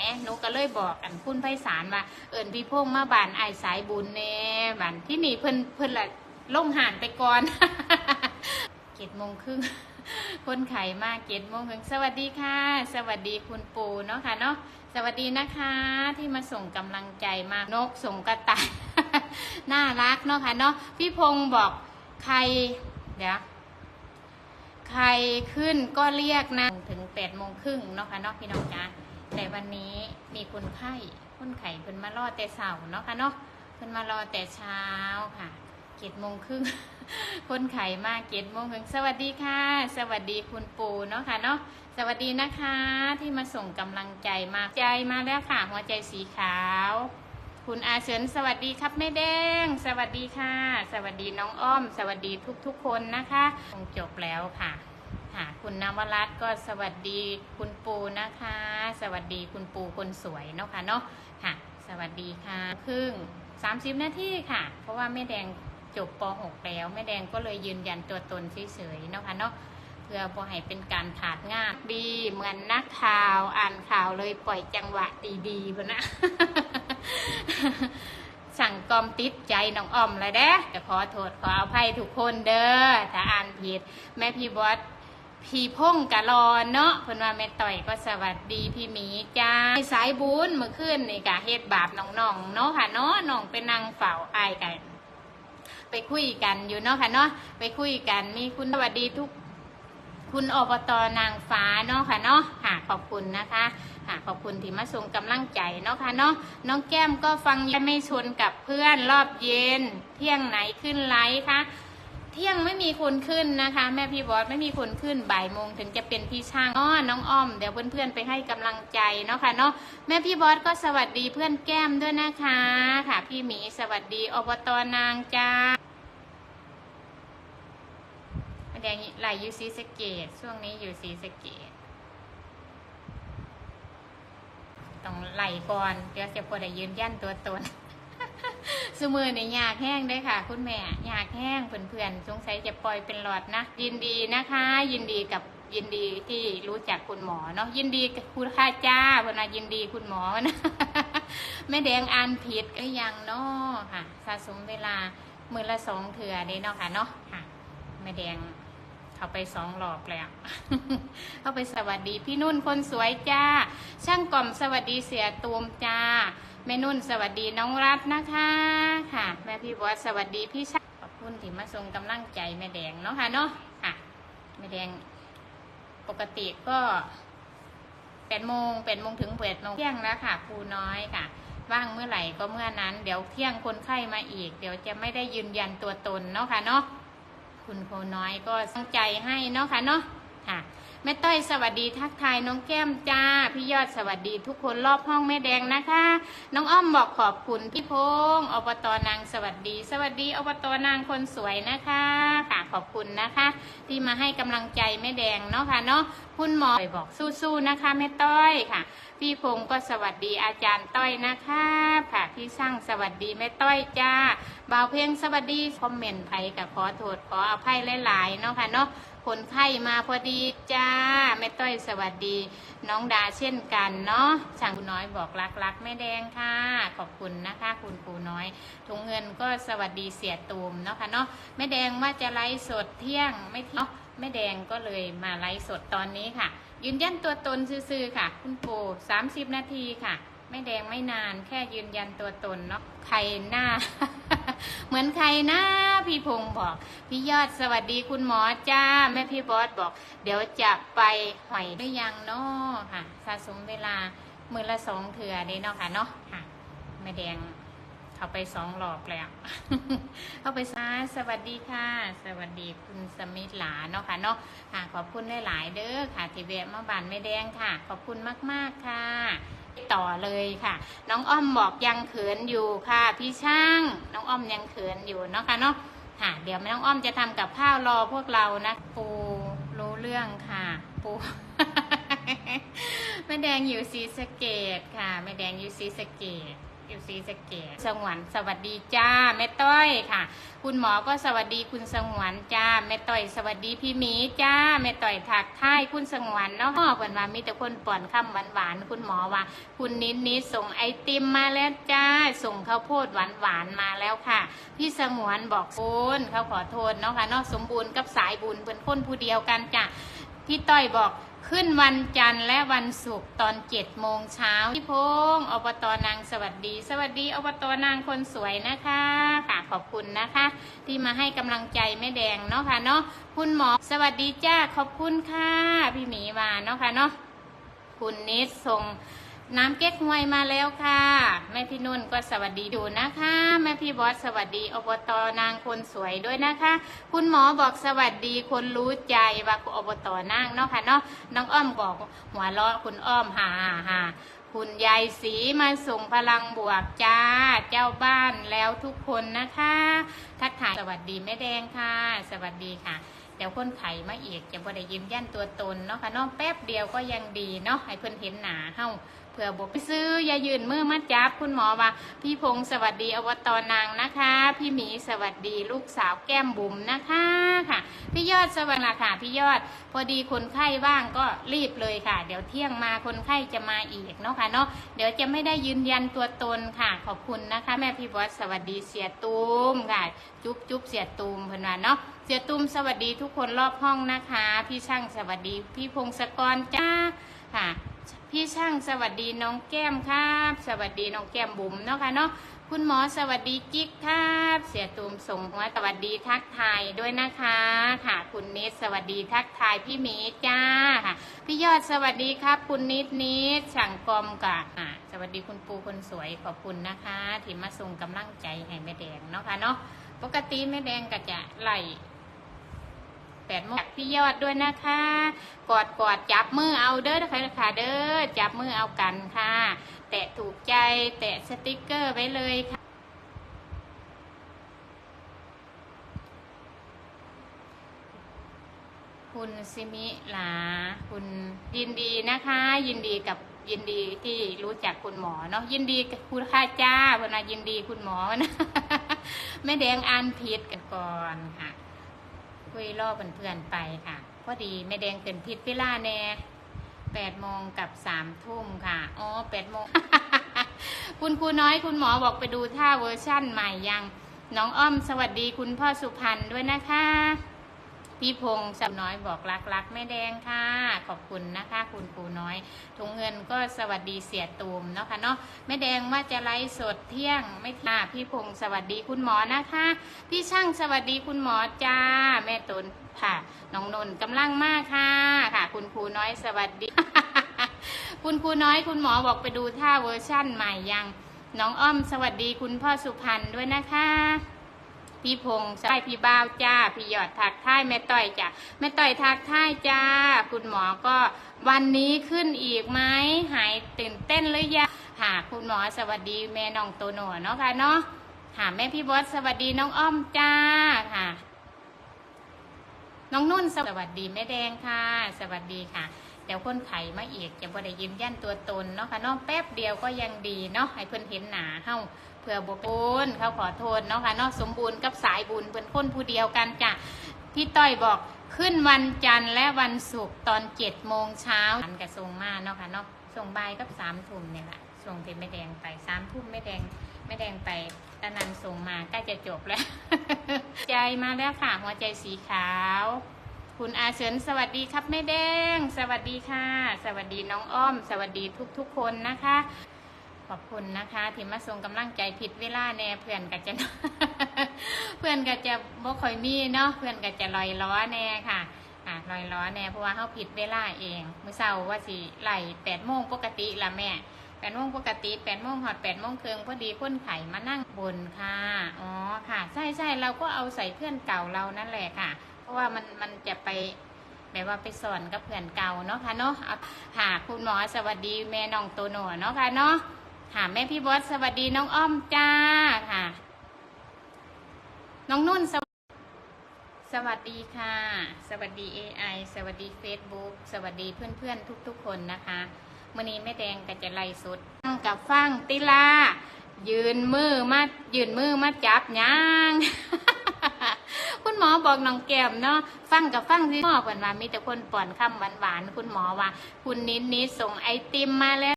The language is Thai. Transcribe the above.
ม่หนูก็เลยบอกอันคุณไพศาลว่าเอิญพี่พงษ์มาบานไอสายบุญแน่บานที่นี่เพิ่นเพิ่นละลงห่านไปก่อนเจ็ดโมงครึ่งคนไข่มากเจ็ดโมงครึ่งสวัสดีค่ะ สวัสดีคุณปูเนาะค่ะเนาะสวัสดีนะคะที่มาส่งกำลังใจมานกส่งกระต่ายน่ารักเนาะค่ะเนาะพี่พงษ์บอกใครเดี๋ยวใครขึ้นก็เรียกนะ ถึงแปดโมงครึ่งเนาะค่ะเนาะพี่น้องจ้า แต่วันนี้มีคนไข้คนไข้เพิ่นมารอแต่เช้าเนาะค่ะเนาะเพิ่นมารอแต่เช้าค่ะเจ็ดโมงครึ่งคนไข้มาเจ็ดโมงครึ่งสวัสดีค่ะ สวัสดีคุณปูเนาะค่ะเนาะสวัสดีนะคะที่มาส่งกำลังใจมาใจมาแล้วค่ะ หัวใจสีขาว คุณอาเฉินสวัสดีครับแม่แดง สวัสดีค่ะ สวัสดีน้องอ้อม สวัสดีทุกๆคนนะคะคงจบแล้วค่ะค่ะคุณนวรัตน์ก็สวัสดีคุณ ปูนะคะ สวัสดีคุณปูคนสวยเนาะค่ะเนาะค่ะ สวัสดีค่ะ ครึ่ง 30 นาทีค่ะ เพราะว่าแม่แดงจบป .6 แล้วแม่แดงก็เลยยืนยันตัวตนเฉยๆเนาะค่ะเนาะเพื่อบ่ให้เป็นการขาดงานดีเหมือนนักข่าวอ่านข่าวเลยปล่อยจังหวะดีๆพะนะสั่งกอมติดใจน้องออมเลยเด้จะขอโทษขออภัยทุกคนเด้อถ้าอ่านผิด แม่พี่บอส พี่พงกะรอนเนาะเพิ่นว่าแม่ต่อยก็สวัสดีพี่หมีจ้าสายบุญเมื่อคืนนี่กะเฮ็ดบาปน้องๆเนาะค่ะเนาะน้องไปนั่งเฝ้าอายกัน ไปคุยกันอยู่เนาะค่ะเนาะไปคุยกันมีคุณสวัสดีทุก คุณอบตนางฟ้าเนาะค่ะเนาะค่ะขอบคุณนะคะค่ะขอบคุณที่มาส่งกำลังใจเนาะค่ะเนาะน้องแก้มก็ฟังยังไม่ชนกับเพื่อนรอบเย็น เที่ยงไหนขึ้นไลฟ์ค่ะ เที่ยงไม่มีคนขึ้นนะคะ แม่พี่บอสไม่มีคนขึ้นบ่ายโมงถึงจะเป็นพี่ช่างอ้อน้องอ้อมเดี๋ยวเพื่อนๆไปให้กำลังใจเนาะค่ะเนาะแม่พี่บอสก็สวัสดีเพื่อนแก้มด้วยนะคะค่ะ พี่หมีสวัสดีอบตนางจ้าแดงไหลอยู่ซีสเกตช่วงนี้อยู่ซีสเกตต้องไหลก่อนเดี๋ยวจะพอได้ยืนยันตัวตน สมือในยากแห้งได้ค่ะ คุณแม่ยากแห้งเพื่อนๆสงสัยจะปล่อยเป็นหลอดนะ ยินดีนะคะ ยินดีกับยินดีที่รู้จักคุณหมอเนาะยินดีกับคุณค่าจ้าพนายินดีคุณหมอนะแม่แดงอ่านผิดก็ยังเนาะค่ะ สะสมเวลามือละสองเถื่อเด้เนาะค่ะเนาะค่ะแม่แดง เขาไปสองรอบแล้วเขาไปสวัสดีพี่นุ่นคนสวยจ้า ช่างกล่อมสวัสดีเสียตูมจ้าแม่นุ่นสวัสดีน้องรัตนะคะค่ะ แม่พี่บอสสวัสดีพี่ช่างขอบคุณที่มาส่งกำลังใจแม่แดงเนาะค่ะเนาะค่ะแม่แดงปกติก็แปดโมงแปดโมงถึงแปดโมงเที่ยงแล้วค่ะครูน้อยค่ะว่างเมื่อไหร่ก็เมื่อนั้น เดี๋ยวเที่ยงคนไข้มาอีก เดี๋ยวจะไม่ได้ยืนยันตัวตนเนาะค่ะเนาะ คุณโคน้อยก็ตั้งใจให้เนาะค่ะเนาะค่ะแม่ต้อยสวัสดีทักทายน้องแก้มจ้า พี่ยอดสวัสดีทุกคนรอบห้องแม่แดงนะคะ น้องอ้อมบอกขอบคุณพี่พงศ์อบตนางสวัสดี สวัสดีอบตนางคนสวยนะคะ ค่ะ ขอบคุณนะคะ ที่มาให้กำลังใจแม่แดงเนาะค่ะเนาะคุณหมอบอกสู้ๆนะคะแม่ต้อยค่ะ พี่พงศ์ก็สวัสดีอาจารย์ต้อยนะคะค่ะพี่ช่างสวัสดีแม่ต้อยจ้าบ่าวเพลงสวัสดีคอมเมนต์ไผกับขอโทษขออภัยหลายๆเนาะค่ะเนาะ คนไข้มาพอดีจ้าแม่ต้อยสวัสดี น้องดาเช่นกันเนาะช่างปูน้อยบอกรักรักแม่แดงค่ะ ขอบคุณนะคะคุณปูน้อยถุงเงินก็สวัสดีเสียตูมเนาะค่ะเนาะแม่แดงว่าจะไลฟ์สดเที่ยงไม่เที่ยงเนาะแม่แดงก็เลยมาไลฟ์สดตอนนี้ค่ะ ยืนยันตัวตนซื่อๆค่ะ คุณปู30นาทีค่ะไม่แดงไม่นานแค่ยืนยันตัวตนเนาะใครหน้า เหมือนใครนะพี่พงศ์บอก พี่ยอดสวัสดีคุณหมอจ้าแม่พี่บอสบอก เดี๋ยวจะไปหอยหรือยังเนาะค่ะสะสมเวลามือละสองเถื่อเด้เนาะค่ะเนาะค่ะแม่แดงเขาไปสองรอบแล้วเข้าไปซาสวัสดีค่ะ สวัสดีคุณสมิธหลาเนาะค่ะเนาะค่ะขอบคุณหลายๆเด้อค่ะที่แวะมาบานแม่แดงค่ะ ขอบคุณมากๆค่ะ ต่อเลยค่ะ น้องอ้อมบอกยังเขินอยู่ค่ะ พี่ช่าง น้องอ้อมยังเขินอยู่เนาะค่ะเนาะค่ะเดี๋ยวน้องอ้อมจะทำกับข้าวรอพวกเรานะปูรู้เรื่องค่ะ ปูแม่แดงอยู่ซีสเกตค่ะแม่แดงอยู่ซีสเกต อยู่ศรีสเกษสงวนสวัสดีจ้าแม่ต้อยค่ะ คุณหมอก็สวัสดีคุณสงวนจ้าแม่ต้อยสวัสดีพี่หมีจ้าแม่ต้อยถักท้ายคุณสงวนเนาะเพิ่นว่ามีแต่คนป่อนคำหวานๆคุณหมอว่า คุณนิดนิดส่งไอติมมาแล้วจ้า ส่งข้าวโพดหวานๆมาแล้วค่ะ พี่สงวนบอกคุณเขาขอโทษเนาะค่ะเนาะสมบูรณ์กับสายบุญเป็นคนผู้เดียวกันจ้ะพี่ต้อยบอก ขึ้นวันจันทร์และวันศุกร์ตอนเจ็ดโมงเช้าพี่พงศ์อบตนางสวัสดี สวัสดีอบตนางคนสวยนะคะค่ะขอบคุณนะคะ ที่มาให้กำลังใจแม่แดงเนาะค่ะเนาะคุณหมอสวัสดีจ้าขอบคุณค่ะพี่หมีมาเนาะค่ะเนาะคุณนิดส่ง น้ำเก๊กฮวยมาแล้วค่ะแม่พี่นุ่นก็สวัสดีดูนะคะแม่พี่บอสสวัสดีอบตนางคนสวยด้วยนะคะ คุณหมอบอกสวัสดีคนรู้ใจว่าอบตนางเนาะค่ะเนาะน้องอ้อมบอกหัวเราะคุณอ้อมหาหาคุณยายสีมาส่งพลังบวกจ้าเจ้าบ้านแล้วทุกคนนะคะ ทักทายสวัสดีแม่แดงค่ะ สวัสดีค่ะเดี๋ยวคนไข่มาอีกจะบ่ได้ยืนยันตัวตนเนาะค่ะเน้องแป๊บเดียวก็ยังดีเนาะให้เพิ่อนเห็นหนาเฮาเผื่อบอกไปซื้อ อย่ายืนมือมาจับคุณหมอว่า พี่พงศ์สวัสดีอวตารนางนะคะ พี่หมีสวัสดีลูกสาวแก้มบุ๋มนะคะค่ะ พี่ยอดสวัสดีค่ะพี่ยอด พอดีคนไข้ว่างก็รีบเลยค่ะ เดี๋ยวเที่ยงมาคนไข้จะมาอีกเนาะค่ะเนาะเดี๋ยวจะไม่ได้ยืนยันตัวตนค่ะ ขอบคุณนะคะ แม่พี่บอสสวัสดีเสียตูมค่ะ จุ๊บจุ๊บเสียตูมเพื่อนว่าเนาะเสียตุ้มสวัสดีทุกคนรอบห้องนะคะ พี่ช่างสวัสดี พี่พงศกรจ้าค่ะ พี่ช่างสวัสดีน้องแก้มครับ สวัสดีน้องแก้มบุ๋มเนาะค่ะเนาะคุณหมอสวัสดีจิ๊กครับ เสียตูมส่งหัวสวัสดีทักทายด้วยนะคะค่ะ คุณนิดสวัสดีทักทายพี่มีจ้าค่ะพี่ยอดสวัสดีครับ คุณนิดนิดสั่งกอมกะอะสวัสดีคุณปูคนสวยขอบคุณนะคะที่มาส่งกำลังใจให้แม่แดงเนาะค่ะเนาะปกติแม่แดงก็จะไล่ แปดโมงพี่ยอดด้วยนะคะ กอดกอดจับมือเอาเด้อนะคะค่ะเด้อจับมือเอากันค่ะ แตะถูกใจแตะสติกเกอร์ไว้เลยค่ะคุณซิมิลาคุณยินดีนะคะ ยินดีกับยินดีที่รู้จักคุณหมอเนาะยินดีกับคุณค่าจ้าพนายินดีคุณหมอนะแม่แดงอ่านผิดกันก่อนค่ะ คุยล่อเพื่อนๆไปค่ะ พอดีแม่แดงเกินพิษพิล่าแน่แปดโมงกับสามทุ่มค่ะ อ๋อแปดโมง คุณครูน้อยคุณหมอบอกไปดูท่าเวอร์ชั่นใหม่ยัง น้องอ้อมสวัสดีคุณพ่อสุพรรณด้วยนะคะ พี่พงศ์สาวน้อยบอกรักรักแม่แดงค่ะ ขอบคุณนะคะคุณครูน้อยถุงเงินก็สวัสดีเสียตูมเนาะค่ะเนาะแม่แดงว่าจะไลฟ์สดเที่ยงไม่ท่าพี่พงศ์สวัสดีคุณหมอนะคะ พี่ช่างสวัสดีคุณหมอจ้า แม่ตุนค่ะน้องนนท์กำลังมากค่ะค่ะ คุณครูน้อยสวัสดี คุณครูน้อยคุณหมอบอกไปดูท่าเวอร์ชั่นใหม่ยังน้องอ้อมสวัสดีคุณพ่อสุพรรณด้วยนะคะ พี่พงศ์ใช่พี่บ้าวจ้า พี่หยอดทักท้ายแม่ต้อยจ้าแม่ต้อยทักท้ายจ้า คุณหมอก็วันนี้ขึ้นอีกไหมหายตื่นเต้นหรือยังค่ะคุณหมอสวัสดีแม่น้องโตโน่เนาะค่ะเนาะค่ะแม่พี่บอสสวัสดีน้องอ้อมจ้าค่ะ น้องนุ่นสวัสดีแม่แดงค่ะ สวัสดีค่ะ ดี๋ยวคนไข่มาอีกจะบ่ได้ยืนยันตัวตนเนาะค่ะเน้องแป๊บเดียวก็ยังดีเนาะให้เพิ่อนเห็นหนาเฮาเผื่อบุญเขาขอโทษเนาะค่ะเนาะสมบูรณ์กับสายบุญเป็นคนผู้เดียวกันจ้ะพี่ต้อยบอกขึ้นวันจันทร์และวันศุกร์ตอนเจ็ดโมงเช้าอันกระทรงมาเนาะค่ะเนาะส่งใบกับสามทุ่มเนี่ยแหละส่งที่แม่แดงไปสามทุ่มแม่แดงแม่แดงไปตอนนั้นส่งมาใกล้จะจบแล้ว ใจมาแล้วค่ะหัวใจสีขาว คุณอาเฉินสวัสดีครับแม่แดง สวัสดีค่ะ สวัสดีน้องอ้อม สวัสดีทุกๆคนนะคะ ขอบคุณนะคะที่มาส่งกำลังใจผิดเวลาแน่เพื่อนก็จะเพื่อนก็จะบ่คอยมีเนาะเพื่อนก็จะลอยล้อแน่ค่ะอะลอยล้อแน่เพราะว่าเขาผิดเวลาเองมื้อเช้าว่าสิไหลแปดโมงปกติละแม่แปดโมงปกติแปดโมงหอดแปดโมงครึ่งพอดีคนไข่มานั่งบนค่ะ อ๋อค่ะ ใช่ใช่เราก็เอาใส่เพื่อนเก่าเรานั่นแหละค่ะ ราะว่ามันมันจะไปแบบว่าไปสอนกับเพื่อนเก่าเนาะค่ะเนาะเอาคุณหมอสวัสดีแม่น้องโตโน่เนาะค่ะเนาะค่ะแม่พี่บอสสวัสดีน้องอ้อมจ้าค่ะ น้องนุ่นสวสวัสดีค่ะ สวัสดี AI สวัสดี Facebook สวัสดีเพื่อนๆ ทุกๆ คนนะคะมื่อนี้แม่แดงก็จะไล่สุดฟังกับฟังติลายืนมือมายืนมือมาจับยาง หมอบอกน้องแก้มเนาะฟังกับฟังที่หมอเพิ่นว่ามีแต่คนป้อนคำหวานๆคุณหมอว่า คุณนิดนิดส่งไอติมมาแล้ว